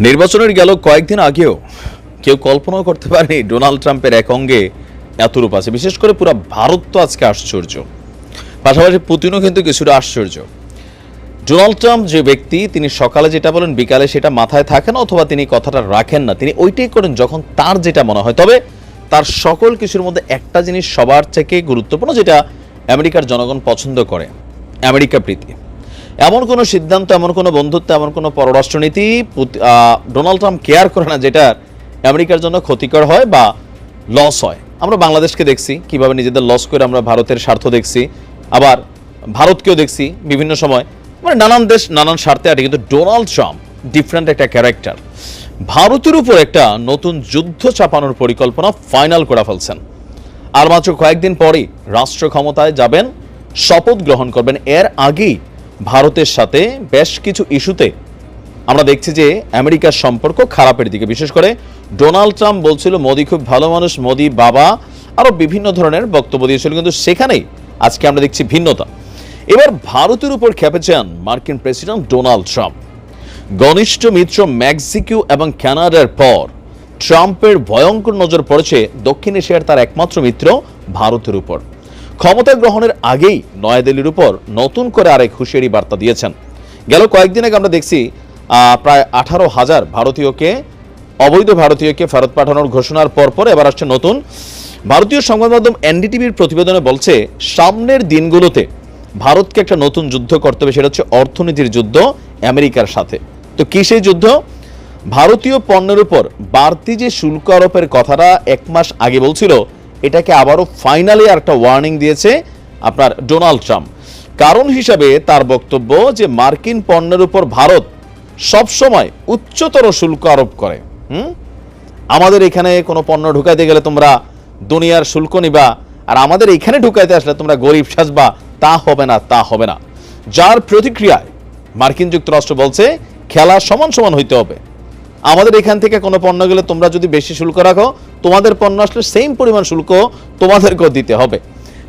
নির্বাচনের গেল কয়েকদিন আগেও। কেউ কল্পনাও করতে পারেনি ডোনাল্ড ট্রাম্পের এক অঙ্গে এত রূপ আছে। বিশেষ করে পুরো ভারত তো আজকে আশ্চর্য। পাশাপাশি পুতিনও কিন্তু কিছুটা আশ্চর্য। ডোনাল্ড ট্রাম্প যে ব্যক্তি, তিনি সকালে যেটা বলেন, বিকালে সেটা মাথায় থাকে না অথবা তিনি কথাটা রাখেন না। তিনি ওইটাই করেন যখন তার যেটা মনে হয়। তবে তার সকল কিছুর মধ্যে একটা জিনিস সবার থেকে গুরুত্বপূর্ণ, যেটা আমেরিকার জনগণ পছন্দ করে। আমেরিকা প্রীতি। এমন কোনো সিদ্ধান্ত, এমন কোনো বন্ধুত্ব, এমন কোনো পররাষ্ট্রনীতি ডোনাল্ড ট্রাম্প কেয়ার করে না যেটা আমেরিকার জন্য ক্ষতিকর হয় বা লস হয়? আমরা বাংলাদেশকে দেখছি, কীভাবে নিজেদের লস করে আমরা ভারতের স্বার্থ দেখছি। আবার ভারতকেও দেখছি বিভিন্ন সময়। মানে নানান দেশ নানান স্বার্থে আটে, কিন্তু ডোনাল্ড ট্রাম্প ডিফারেন্ট একটা ক্যারেক্টার ভারতের উপর একটা নতুন যুদ্ধ চাপানোর পরিকল্পনা ফাইনাল করে ফেলছেন। আর মাত্র কয়েকদিন পরেই রাষ্ট্র ক্ষমতায় যাবেন, শপথ গ্রহণ করবেন। এর আগেই ভারতের সাথে বেশ কিছু ইস্যুতে আমরা দেখছি যে আমেরিকার সম্পর্ক খারাপের দিকে। বিশেষ করে ডোনাল্ড ট্রাম্প বলছিল, মোদি খুব ভালো মানুষ, মোদি বাবা, আরও বিভিন্ন ধরনের বক্তব্য দিয়েছিল। কিন্তু সেখানেই আজকে আমরা দেখছি ভিন্নতা। এবার ভারতের উপর খেপেছেন মার্কিন প্রেসিডেন্ট ডোনাল্ড ট্রাম্প। ঘনিষ্ঠ মিত্র মেক্সিকো এবং ক্যানাডার পর ট্রাম্পের ভয়ঙ্কর নজর পড়েছে দক্ষিণ এশিয়ার তার একমাত্র মিত্র ভারতের উপর। ক্ষমতা গ্রহণের আগেই নয়াদিল্লির উপর নতুন করে আরেক হুঁশিয়ারি বার্তা দিয়েছেন। গেল কয়েকদিন আগে আমরা দেখছি প্রায় আঠারো হাজার ভারতীয়কে, অবৈধ ভারতীয়কে ফেরত পাঠানোর ঘোষণার পরপর এবার আসছে নতুন। ভারতীয় সংবাদ মাধ্যম এনডিটিভির প্রতিবেদনে বলছে, সামনের দিনগুলোতে ভারতকে একটা নতুন যুদ্ধ করতে হবে, সেটা হচ্ছে অর্থনীতির যুদ্ধ আমেরিকার সাথে। তো কি সেই যুদ্ধ? ভারতীয় পণ্যের উপর বাড়তি যে শুল্ক আরোপের কথাটা এক মাস আগে বলছিল এটাকে আবারও ফাইনালি একটা ওয়ার্নিং দিয়েছে আপনার ডোনাল্ড ট্রাম্প। কারণ হিসাবে তার বক্তব্য যে মার্কিন পণ্যের উপর ভারত সবসময় উচ্চতর শুল্ক আরোপ করে, হুম? আমাদের এখানে কোনো পণ্য ঢুকাইতে গেলে তোমরা দুনিয়ার শুল্ক নিবা, আর আমাদের এখানে ঢুকাইতে আসলে তোমরা গরিব সাজবা, তা হবে না, তা হবে না। যার প্রতিক্রিয়ায় মার্কিন যুক্তরাষ্ট্র বলছে, খেলা সমান সমান হইতে হবে। আমাদের এখান থেকে কোনো পণ্য গেলে তোমরা যদি বেশি শুল্ক রাখো, তোমাদের পণ্য আসলে সেম পরিমাণ শুল্ক তোমাদেরকেও দিতে হবে।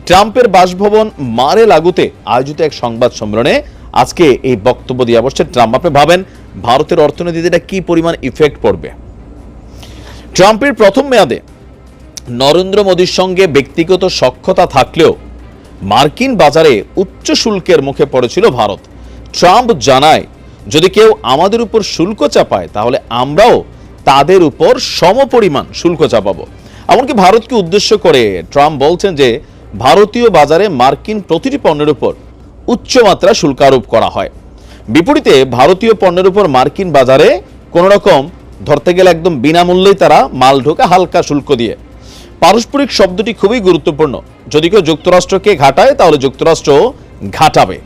ট্রাম্পের বাসভবন মারে লাগুতে আয়োজিত এক সংবাদ সম্মেলনে আজকে এই বক্তব্য দিয়ে বসছে ট্রাম্প। আপনি ভাবেন ভারতের অর্থনীতিতে এটা কি পরিমাণ ইফেক্ট পড়বে? ট্রাম্পের প্রথম মেয়াদে নরেন্দ্র মোদীর সঙ্গে ব্যক্তিগত সক্ষতা থাকলেও মার্কিন বাজারে উচ্চ শুল্কের মুখে পড়েছিল ভারত। ট্রাম্প জানায় যদি কেউ আমাদের উপর শুল্ক চাপায়, তাহলে আমরাও তাদের উপর সমপরিমাণ শুল্ক চাপাবো। এমনকি ভারতকে উদ্দেশ্য করে ট্রাম্প বলছেন যে, ভারতীয় বাজারে মার্কিন প্রতিটি পণ্যের উপর উচ্চমাত্রা শুল্ক আরোপ করা হয়। বিপরীতে, ভারতীয় পণ্যের উপর মার্কিন বাজারে কোনো রকম ধরতে গেলে একদম বিনামূল্যেই তারা মাল ঢোকা হালকা শুল্ক দিয়ে। পারস্পরিক শব্দটি খুবই গুরুত্বপূর্ণ। যদি কেউ যুক্তরাষ্ট্রকে ঘাটায়, তাহলে যুক্তরাষ্ট্র ঘাটাবে।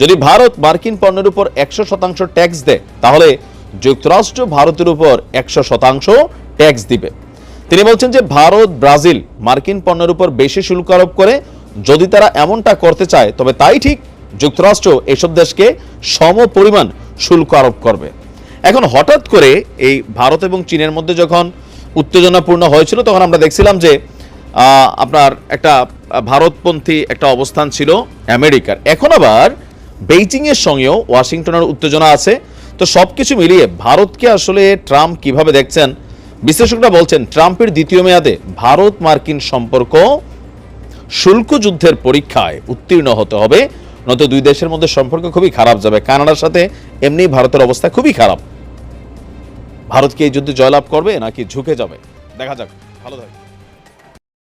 যদি ভারত মার্কিন পণ্যের উপর একশো শতাংশ ট্যাক্স দেয়, তাহলে যুক্তরাষ্ট্র ভারতের উপর একশো শতাংশ ট্যাক্স দিবে। তিনি বলছেন যে ভারত, ব্রাজিল মার্কিন পণ্যের উপর বেশি শুল্ক আরোপ করে, যদি তারা এমনটা করতে চায়, তবে তাই ঠিক যুক্তরাষ্ট্র এসব দেশকে সম পরিমাণ শুল্ক আরোপ করবে। এখন হঠাৎ করে এই ভারত এবং চীনের মধ্যে যখন উত্তেজনাপূর্ণ হয়েছিল, তখন আমরা দেখছিলাম যে আপনার একটা ভারতপন্থী একটা অবস্থান ছিল আমেরিকার। এখন আবার বেইজিং এর সঙ্গেও ওয়াশিংটনের উত্তেজনা আছে। তো সবকিছু মিলিয়ে ভারতকে আসলে ট্রাম্প কীভাবে দেখছেন? বিশ্লেষকরা বলছেন, ট্রাম্পের দ্বিতীয় মেয়াদে ভারত মার্কিন সম্পর্ক শুল্ক যুদ্ধের পরীক্ষায় উত্তীর্ণ হতে হবে। নয়তো দুই দেশের মধ্যে সম্পর্ক খুবই খারাপ যাবে। কানাডার সাথে এমনি ভারতের অবস্থা খুবই খারাপ। ভারত কি এই যুদ্ধে জয়লাভ করবে নাকি ঝুঁকে যাবে? দেখা যাক। ভালো থাকে